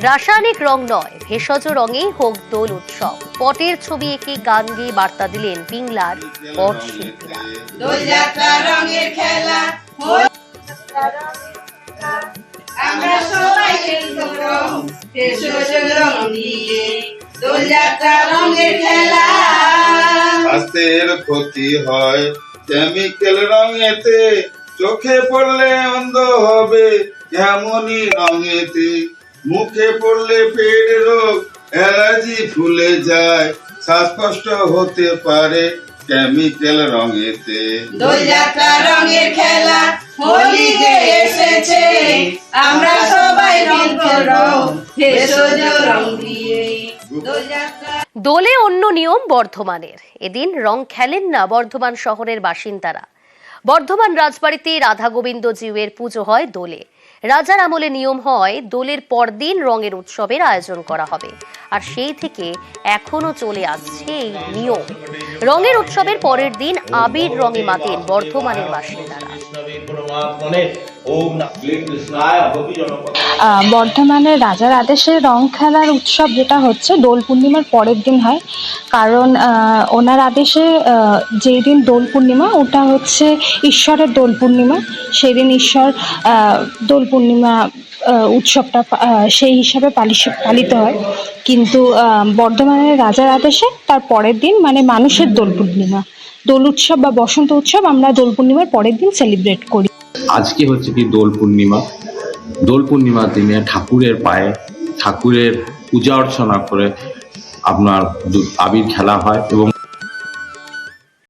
রাসায়নিক রং নয় ভেষজ রঙেই হোক দোল উৎসব। পটের ছবি এঁকে গান গেয়ে বার্তা দিলেন পিংলার পট শিল্পীরা। দোলযাত্রা রঙের খেলা হোল আমরা সবাই খেলতো রং ভেষজ রং দিয়ে দোলযাত্রা রঙের খেলা। স্বাস্থ্যের ক্ষতি হয় কেমিক্যাল রঙেতে চোখে পড়লে অন্ধ হবে এমনই রঙেতে মুখে পড়লে পেট রোগ অ্যালার্জি ফুলে যায়। শ্বাসকষ্ট হতে পারে কেমিক্যাল রঙেতে। দোলযাত্রা রঙের খেলা হোলি যে এসেছে। আমরা সবাই রং রং ভেষজ রং দিয়ে। দোলে অন্য নিয়ম বর্ধমানের। এদিন রং খেলেন না বর্ধমান শহরের বাসিন্দারা। বর্ধমান রাজবাড়িতে রাধা গোবিন্দ জিউয়ের পুজো হয় দোলে। রাজার আমলে নিয়ম হয়, দোলের পরদিন রঙের উৎসবের আয়োজন করা হবে। আর সেই থেকে এখনও চলে আসছে এই নিয়ম। রঙের উৎসবের পরের দিন আবির রঙে মাতেন বর্ধমানের বাসিন্দারা। বর্ধমানের রাজার আদেশে রং খেলার উৎসব যেটা হচ্ছে, দোল পূর্ণিমার পরের দিন হয়। কারণ ওনার আদেশে যেই দিন দোল পূর্ণিমা, ওটা হচ্ছে ঈশ্বরের দোল পূর্ণিমা। সেদিন ঈশ্বর দোল পূর্ণিমা উৎসবটা সেই হিসাবে পালিত হয়। কিন্তু বর্ধমানের রাজার আদেশে তার পরের দিন মানে মানুষের দোল পূর্ণিমা। দোল উৎসব বা বসন্ত উৎসব আমরা দোল পূর্ণিমার পরের দিন সেলিব্রেট করি। আজকে হচ্ছে কি দোল পূর্ণিমা। দোল পূর্ণিমার দিনে ঠাকুরের পায়ে ঠাকুরের পূজা অর্চনা করে আপনার আবির খেলা হয় এবং